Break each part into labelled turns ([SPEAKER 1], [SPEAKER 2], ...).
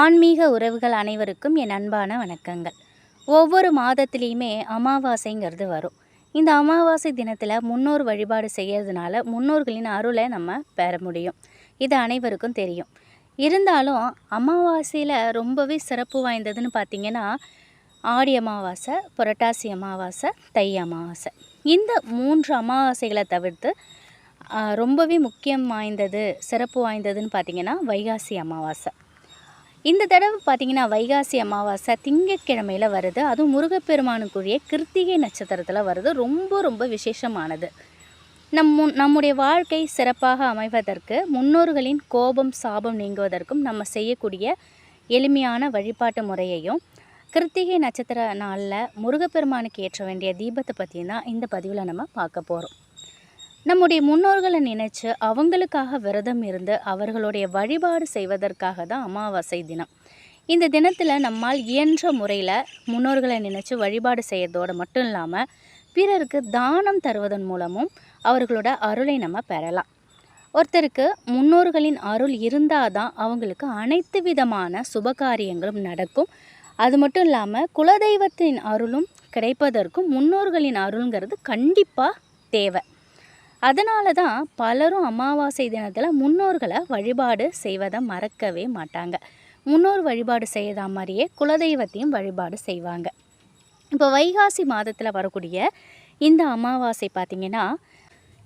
[SPEAKER 1] ஆன்மீக உறவுகள் அனைவருக்கும் என் அன்பான வணக்கங்கள். ஒவ்வொரு மாதத்துலேயுமே அமாவாசைங்கிறது வரும். இந்த அமாவாசை தினத்தில் முன்னோர் வழிபாடு செய்யறதுனால முன்னோர்களின் அருளை நம்ம பெற முடியும். இது அனைவருக்கும் தெரியும். இருந்தாலும் அமாவாசையில் ரொம்பவே சிறப்பு வாய்ந்ததுன்னு பார்த்திங்கன்னா ஆடி அமாவாசை புரட்டாசி அமாவாசை தை அமாவாசை. இந்த மூன்று அமாவாசைகளை தவிர்த்து ரொம்பவே முக்கியம் வாய்ந்தது சிறப்பு வாய்ந்ததுன்னு பார்த்திங்கன்னா வைகாசி அமாவாசை. இந்த தடவை பார்த்திங்கன்னா வைகாசி அமாவாசை திங்கட்கிழமையில் வருது. அதுவும் முருகப்பெருமானுக்குரிய கிருத்திகை நட்சத்திரத்தில் வருது. ரொம்ப ரொம்ப விசேஷமானது. நம் முன் நம்முடைய வாழ்க்கை சிறப்பாக அமைவதற்கு முன்னோர்களின் கோபம் சாபம் நீங்குவதற்கும் நம்ம செய்யக்கூடிய எளிமையான வழிபாட்டு முறையையும் கிருத்திகை நட்சத்திர நாளில் முருகப்பெருமானுக்கு ஏற்ற வேண்டிய தீபத்தை பற்றியும் தான் இந்த பதிவில் நம்ம பார்க்க போகிறோம் நம்முடைய முன்னோர்களை நினைச்சு அவங்களுக்காக விரதம் இருந்து அவர்களுடைய வழிபாடு செய்வதற்காக தான் அமாவாசை தினம். இந்த தினத்தில் நம்மால் இயன்ற முறையில் முன்னோர்களை நினைச்சு வழிபாடு செய்யறதோடு மட்டும் இல்லாமல் பிறருக்கு தானம் தருவதன் மூலமும் அவர்களோட அருளை நம்ம பெறலாம். ஒருத்தருக்கு முன்னோர்களின் அருள் இருந்தால் தான் அவங்களுக்கு அனைத்து விதமான சுபகாரியங்களும் நடக்கும். அது மட்டும் இல்லாமல் குலதெய்வத்தின் அருளும் கிடைப்பதற்கும் முன்னோர்களின் அருள்ங்கிறது கண்டிப்பாக தேவை. அதனால தான் பலரும் அமாவாசை தினத்தில் முன்னோர்களை வழிபாடு செய்வதை மறக்கவே மாட்டாங்க. முன்னோர் வழிபாடு செய்யதா மாதிரியே குலதெய்வத்தையும் வழிபாடு செய்வாங்க. இப்போ வைகாசி மாதத்தில் வரக்கூடிய இந்த அமாவாசை பார்த்திங்கன்னா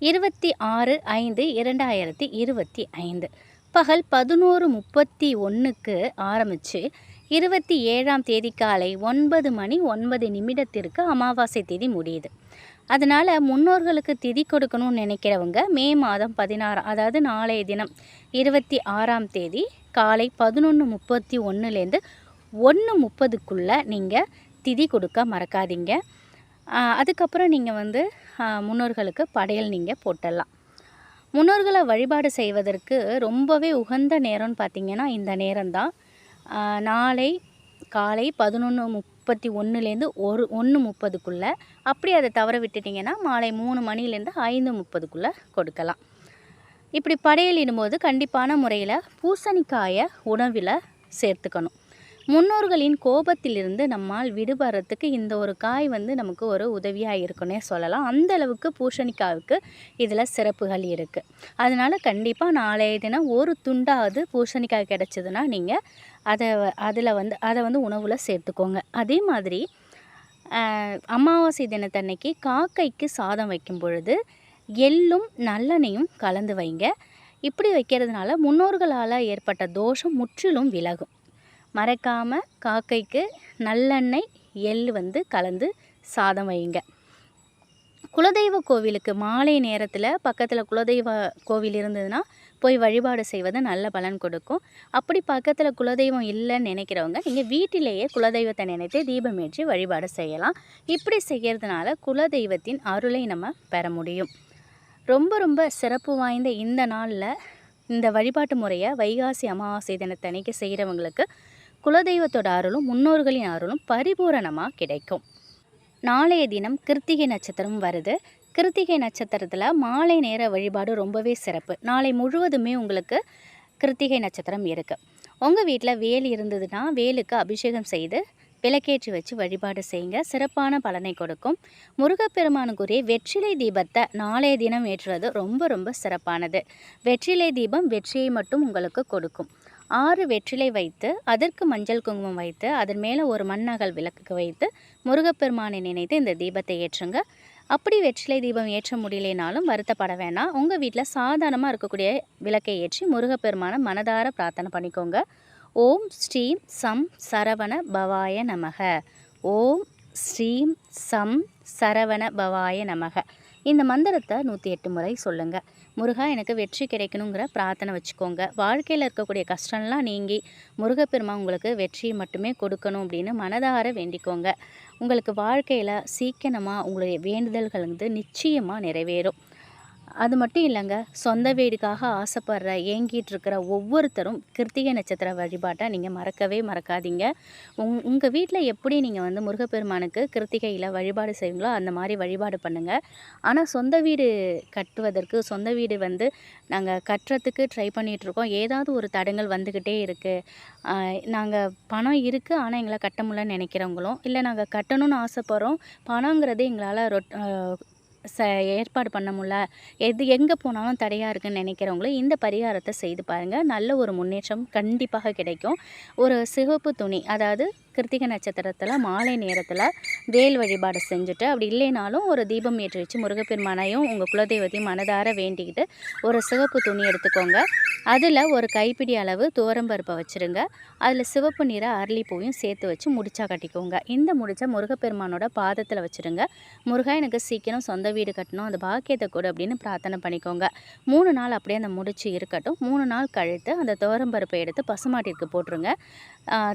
[SPEAKER 1] இருபத்தி ஆறு ஐந்து இரண்டாயிரத்தி இருபத்தி ஐந்து. பகல் பதினோரு முப்பத்தி ஒன்றுக்கு ஆரம்பித்து இருபத்தி ஏழாம் தேதி காலை ஒன்பது மணி ஒன்பது நிமிடத்திற்கு அமாவாசை தேதி முடியுது. அதனால் முன்னோர்களுக்கு திதி கொடுக்கணும்னு நினைக்கிறவங்க மே மாதம் பதினாறு அதாவது நாளைய தினம் இருபத்தி ஆறாம் தேதி காலை பதினொன்று முப்பத்தி ஒன்றுலேருந்து ஒன்று முப்பதுக்குள்ளே நீங்கள் திதி கொடுக்க மறக்காதீங்க. அதுக்கப்புறம் நீங்கள் வந்து முன்னோர்களுக்கு படையல் நீங்கள் போட்டுடலாம் முன்னோர்களை வழிபாடு செய்வதற்கு ரொம்பவே உகந்த நேரம்னு பார்த்திங்கன்னா இந்த நேரம்தான். நாளை காலை பதினொன்று முப்பத்தி ஒன்றுலேருந்து ஒரு ஒன்று முப்பதுக்குள்ளே. அப்படி அதை தவற விட்டுட்டிங்கன்னா மாலை மூணு மணிலேருந்து ஐந்து முப்பதுக்குள்ளே கொடுக்கலாம். இப்படி படையலிடும்போது கண்டிப்பான முறையில் பூசணிக்காயை உணவில் சேர்த்துக்கணும். முன்னோர்களின் கோபத்திலிருந்து நம்மால் விடுபடுறதுக்கு இந்த ஒரு காய் வந்து நமக்கு ஒரு உதவியாக இருக்குன்னே சொல்லலாம். அந்த அளவுக்கு பூசணிக்காய்க்கு இதில் சிறப்புகள் இருக்குது அதனால் கண்டிப்பாக நாளைய தினம் ஒரு துண்டாவது பூசணிக்காய் கிடச்சிதுன்னா நீங்கள் அதை அதில் வந்து அதை வந்து உணவில் சேர்த்துக்கோங்க. அதே மாதிரி அமாவாசை தினத்தன்னைக்கு காக்கைக்கு சாதம் வைக்கும் பொழுது எள்ளும் நல்லெண்ணையும் கலந்து வைங்க. இப்படி வைக்கிறதுனால முன்னோர்களால் ஏற்பட்ட தோஷம் முற்றிலும் விலகும். மறக்காமல் காக்கைக்கு நல்லெண்ணெய் எள் வந்து கலந்து சாதம் வைங்க. குலதெய்வ கோவிலுக்கு மாலை நேரத்தில் பக்கத்தில் குலதெய்வ கோவில் இருந்ததுன்னா போய் வழிபாடு செய்வது நல்ல பலன் கொடுக்கும். அப்படி பக்கத்தில் குலதெய்வம் இல்லைன்னு நினைக்கிறவங்க நீங்கள் வீட்டிலேயே குலதெய்வத்தை நினைத்து தீபம் ஏற்றி வழிபாடு செய்யலாம். இப்படி செய்கிறதுனால குலதெய்வத்தின் அருளை நம்ம பெற முடியும். ரொம்ப ரொம்ப சிறப்பு வாய்ந்த இந்த நாளில் இந்த வழிபாட்டு முறையை வைகாசி அமாவாசை தினத்தன்னைக்கு செய்கிறவங்களுக்கு குலதெய்வத்தோட அருளும் முன்னோர்களின் அருளும் பரிபூரணமாக கிடைக்கும். நாளைய தினம் கிருத்திகை நட்சத்திரம் வருது. கிருத்திகை நட்சத்திரத்தில் மாலை நேர வழிபாடு ரொம்பவே சிறப்பு. நாளை முழுவதுமே உங்களுக்கு கிருத்திகை நட்சத்திரம் இருக்குது உங்கள் வீட்டில் வேல் இருந்ததுன்னா வேலுக்கு அபிஷேகம் செய்து விளக்கேற்றி வச்சு வழிபாடு செய்யுங்க. சிறப்பான பலனை கொடுக்கும். முருகப்பெருமானுக்குரிய வெற்றிலை தீபத்தை நாளைய தினம் ஏற்றுவது ரொம்ப ரொம்ப சிறப்பானது. வெற்றிலை தீபம் வெற்றியை மட்டும் உங்களுக்கு கொடுக்கும். ஆறு வெற்றிலை வைத்து அதற்கு மஞ்சள் குங்குமம் வைத்து அதன் மேலே ஒரு மண்ணகல் விளக்குக்கு வைத்து முருகப்பெருமானை நினைத்து இந்த தீபத்தை ஏற்றுங்க. அப்படி வெற்றிலை தீபம் ஏற்ற முடியலைனாலும் வருத்தப்பட வேணாம். உங்கள் வீட்டில் சாதாரணமாக இருக்கக்கூடிய விளக்கை ஏற்றி முருகப்பெருமானை மனதார பிரார்த்தனை பண்ணிக்கோங்க. ஓம் ஸ்ரீம் சம் சரவண பவாய நமக. ஓம் ஸ்ரீம் சம் சரவண பவாய நமக. இந்த மந்திரத்தை நூற்றி எட்டு முறை சொல்லுங்கள் முருகா எனக்கு வெற்றி கிடைக்கணுங்கிற பிரார்த்தனை வச்சுக்கோங்க. வாழ்க்கையில் இருக்கக்கூடிய கஷ்டம்லாம் நீங்கி முருகப்பெருமா உங்களுக்கு வெற்றியை மட்டுமே கொடுக்கணும் அப்படின்னு மனதார வேண்டிக்கோங்க. உங்களுக்கு வாழ்க்கையில் சீக்கிரமாக உங்களுடைய வேண்டுதல்கள் வந்து நிச்சயமாக நிறைவேறும். அது மட்டும் இல்லைங்க சொந்த வீடுக்காக ஆசைப்படுற ஏங்கிட்டு இருக்கிற ஒவ்வொருத்தரும் கிருத்திகை நட்சத்திர வழிபாட்டை நீங்கள் மறக்கவே மறக்காதீங்க. உங் உங்கள் வீட்டில் எப்படி நீங்கள் வந்து முருகப்பெருமானுக்கு கிருத்திகையில் வழிபாடு செய்வீங்களோ அந்த மாதிரி வழிபாடு பண்ணுங்கள் ஆனால் சொந்த வீடு கட்டுவதற்கு சொந்த வீடு வந்து நாங்கள் கட்டுறதுக்கு ட்ரை பண்ணிகிட்ருக்கோம் ஏதாவது ஒரு தடங்கள் வந்துக்கிட்டே இருக்குது நாங்கள் பணம் இருக்குது ஆனால் எங்களை கட்ட முடியலன்னு நினைக்கிறவங்களும் இல்லை நாங்கள் கட்டணும்னு ஆசைப்பட்றோம் பணங்கிறது எங்களால் ரொட் ச ஏற்பாடு பண்ண முடில எது எங்கே போனாலும் தடையாக இருக்குதுன்னு நினைக்கிறவங்களும் இந்த பரிகாரத்தை செய்து பாருங்கள் நல்ல ஒரு முன்னேற்றம் கண்டிப்பாக கிடைக்கும். ஒரு சிவப்பு துணி அதாவது கிருத்திகை நட்சத்திரத்தில் மாலை நேரத்தில் வேல் வழிபாடு செஞ்சுட்டு அப்படி இல்லைனாலும் ஒரு தீபம் ஏற்றி வச்சு முருகப்பெருமானையும் உங்கள் குலதெய்வத்தையும் மனதார வேண்டிக்கிட்டு ஒரு சிவப்பு துணி எடுத்துக்கோங்க. அதில் ஒரு கைப்பிடி அளவு துவரம்பருப்பை வச்சுருங்க. அதில் சிவப்பு நிற அரளிப்பூவையும் சேர்த்து வச்சு முடிச்சா கட்டிக்கோங்க. இந்த முடிச்சா முருகப்பெருமானோட பாதத்தில் வச்சுருங்க. முருகா எனக்கு சீக்கிரம் சொந்த வீடு கட்டணும் அந்த பாக்கியத்தை கொடு அப்படின்னு பிரார்த்தனை பண்ணிக்கோங்க. மூணு நாள் அப்படியே அந்த முடிச்சு இருக்கட்டும். மூணு நாள் கழித்து அந்த துவரம்பருப்பை எடுத்து பசுமாட்டிற்கு போட்டுருங்க.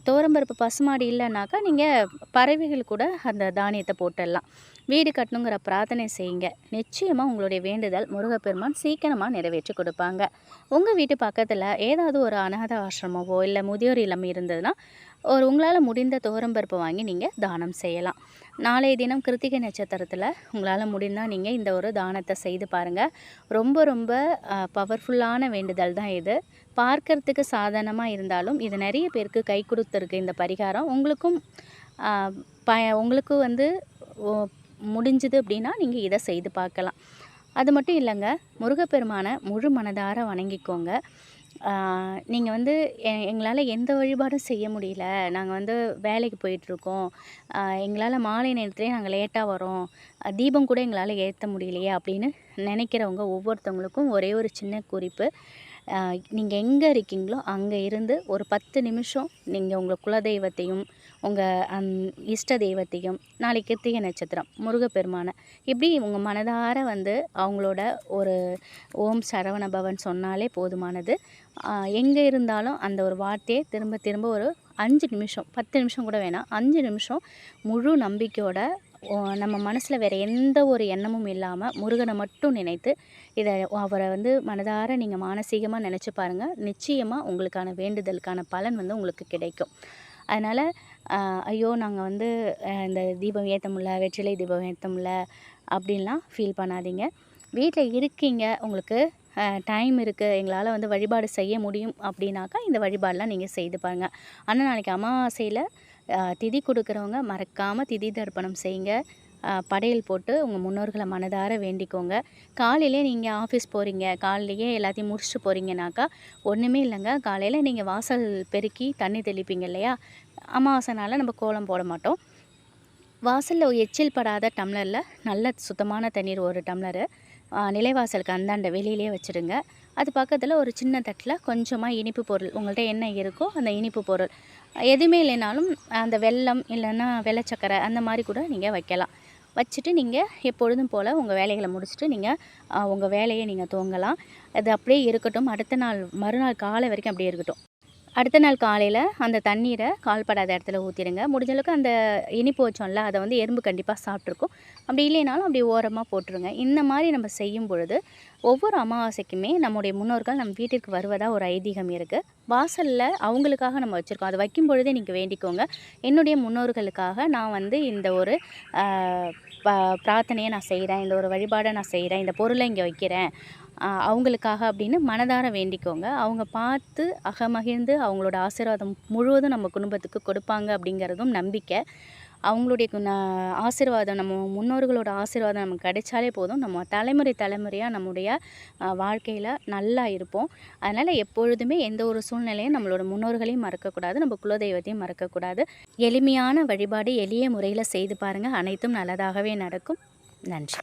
[SPEAKER 1] துவரம்பருப்பு பசுமாடி இல்லைனாக்கா நீங்கள் பறவைகள் கூட அந்த தானியத்தை போட்டுடலாம். வீடு கட்டணுங்கிற பிரார்த்தனை செய்யுங்க. நிச்சயமாக உங்களுடைய வேண்டுதல் முருகப்பெருமான் சீக்கிரமாக நிறைவேற்றி கொடுப்பாங்க. உங்கள் வீட்டு பக்கத்தில் ஏதாவது ஒரு அனாத ஆசிரமவோ இல்லை முதியோர் இல்லம் இருந்ததுன்னா ஒரு உங்களால் முடிந்த தோரம்பருப்பு வாங்கி நீங்கள் தானம் செய்யலாம். நாளைய தினம் கிருத்திகை நட்சத்திரத்தில் உங்களால் முடிந்தால் நீங்கள் இந்த ஒரு தானத்தை செய்து பாருங்கள் ரொம்ப ரொம்ப பவர்ஃபுல்லான வேண்டுதல் தான் இது. பார்க்கறதுக்கு சாதாரணமாக இருந்தாலும் இது நிறைய பேருக்கு கை கொடுத்துருக்கு இந்த பரிகாரம். உங்களுக்கும் ப உங்களுக்கும் வந்து முடிஞ்சுது அப்படின்னா நீங்கள் இதை செய்து பார்க்கலாம். அது மட்டும் இல்லைங்க. முருகப்பெருமானை முழு மனதார வணங்கிக்கோங்க. நீங்கள் வந்து எங்களால் எந்த வழிபாடும் செய்ய முடியல. நாங்கள் வந்து வேலைக்கு போயிட்டுருக்கோம். எங்களால் மாலை நேரத்துலேயே நாங்கள் லேட்டாக வரோம். தீபம் கூட எங்களால் ஏற்ற முடியலையே அப்படின்னு நினைக்கிறவங்க ஒவ்வொருத்தவங்களுக்கும் ஒரே ஒரு சின்ன குறிப்பு. நீங்கள் எங்கே இருக்கீங்களோ அங்கே இருந்து ஒரு பத்து நிமிஷம் நீங்கள் உங்கள் குலதெய்வத்தையும் உங்கள் அந் இஷ்ட தெய்வத்தையும் நாளைக்கு கிருத்திகை நட்சத்திரம் முருகப்பெருமானை இப்படி உங்கள் மனதார வந்து அவங்களோட ஒரு ஓம் சரவண பவன் சொன்னாலே போதுமானது. எங்கே இருந்தாலும் அந்த ஒரு வார்த்தையை திரும்ப திரும்ப ஒரு அஞ்சு நிமிஷம் பத்து நிமிஷம் கூட வேணாம். அஞ்சு நிமிஷம் முழு நம்பிக்கையோட நம்ம மனசில் வேறு எந்த ஒரு எண்ணமும் இல்லாமல் முருகனை மட்டும் நினைத்து இதை அவரை வந்து மனதார நீங்கள் மானசீகமாக நினச்சி பாருங்கள் நிச்சயமாக உங்களுக்கான வேண்டுதலுக்கான பலன் வந்து உங்களுக்கு கிடைக்கும். அதனால் ஐயோ நாங்கள் வந்து இந்த தீபம் ஏற்ற முடில வெற்றிலை தீபம் ஏற்ற முடில அப்படின்லாம் ஃபீல் பண்ணாதீங்க. வீட்டில் இருக்கீங்க உங்களுக்கு டைம் இருக்குது எங்களால் வந்து வழிபாடு செய்ய முடியும் அப்படின்னாக்கா இந்த வழிபாடெலாம் நீங்கள் செய்து பாருங்கள் ஆனால் நாளைக்கு அமாவாசையில் திதி கொடுக்குறவங்க மறக்காமல் திதி தர்ப்பணம் செய்யுங்க. படையல் போட்டு உங்கள் முன்னோர்களை மனதார வேண்டிக்கோங்க. காலையிலே நீங்கள் ஆஃபீஸ் போகிறீங்க காலையிலேயே எல்லாத்தையும் முடிச்சுட்டு போகிறீங்கனாக்கா ஒன்றுமே இல்லைங்க. காலையில் நீங்கள் வாசல் பெருக்கி தண்ணி தெளிப்பீங்க இல்லையா? அமாவாசைனால் நம்ம கோலம் போட மாட்டோம். வாசலில் எச்சில் படாத டம்ளரில் நல்ல சுத்தமான தண்ணீர் ஒரு டம்ளரு. நிலைவாசலுக்கு அந்தாண்ட வெளியிலே வச்சுருங்க அது பக்கத்தில் ஒரு சின்ன தட்டில் கொஞ்சமாக இனிப்பு பொருள் உங்கள்கிட்ட என்ன இருக்கோ அந்த இனிப்பு பொருள். எதுவுமே இல்லைனாலும் அந்த வெள்ளம் இல்லைன்னா வெள்ளச்சக்கரை அந்த மாதிரி கூட நீங்கள் வைக்கலாம். வச்சுட்டு நீங்கள் எப்பொழுதும் போல் உங்கள் வேலைகளை முடிச்சுட்டு நீங்கள் உங்கள் வேலையை நீங்கள் துவங்கலாம். அது அப்படியே இருக்கட்டும். அடுத்த நாள் மறுநாள் காலை வரைக்கும் அப்படியே இருக்கட்டும். அடுத்த நாள் காலையில் அந்த தண்ணீரை கால்படாத இடத்துல ஊற்றிடுங்க முடிஞ்சளவுக்கு அந்த இனிப்பு வச்சோம்ல அதை வந்து எறும்பு கண்டிப்பாக சாப்பிட்ருக்கும் அப்படி இல்லைனாலும் அப்படி ஓரமாக போட்டுருங்க. இந்த மாதிரி நம்ம செய்யும் பொழுது ஒவ்வொரு அமாவாசைக்குமே நம்முடைய முன்னோர்கள் நம்ம வீட்டிற்கு வருவதாக ஒரு ஐதீகம் இருக்குது வாசலில் அவங்களுக்காக நம்ம வச்சுருக்கோம். அதை வைக்கும் பொழுதே நீங்கள் வேண்டிக்கோங்க. என்னுடைய முன்னோர்களுக்காக நான் வந்து இந்த ஒரு பிரார்த்தனையை நான் செய்கிறேன் இந்த ஒரு வழிபாடை நான் செய்கிறேன் இந்த பொருளை இங்கே வைக்கிறேன். அவங்களுக்காக அப்படின்னு மனதார வேண்டிக்கோங்க. அவங்க பார்த்து அகமகிழ்ந்து அவங்களோட ஆசீர்வாதம் முழுவதும் நம்ம குடும்பத்துக்கு கொடுப்பாங்க அப்படிங்கிறதும் நம்பிக்கை. அவங்களுடைய ஆசீர்வாதம் நம்ம முன்னோர்களோட ஆசீர்வாதம் நமக்கு கிடைச்சாலே போதும். நம்ம தலைமுறை தலைமுறையாக நம்முடைய வாழ்க்கையில் நல்லா இருப்போம். அதனால் எப்பொழுதுமே எந்த ஒரு சூழ்நிலையும் நம்மளோட முன்னோர்களையும் மறக்கக்கூடாது. நம்ம குலதெய்வத்தையும் மறக்கக்கூடாது. எளிமையான வழிபாடு எளிய முறையில் செய்து பாருங்கள் அனைத்தும் நல்லதாகவே நடக்கும். நன்றி.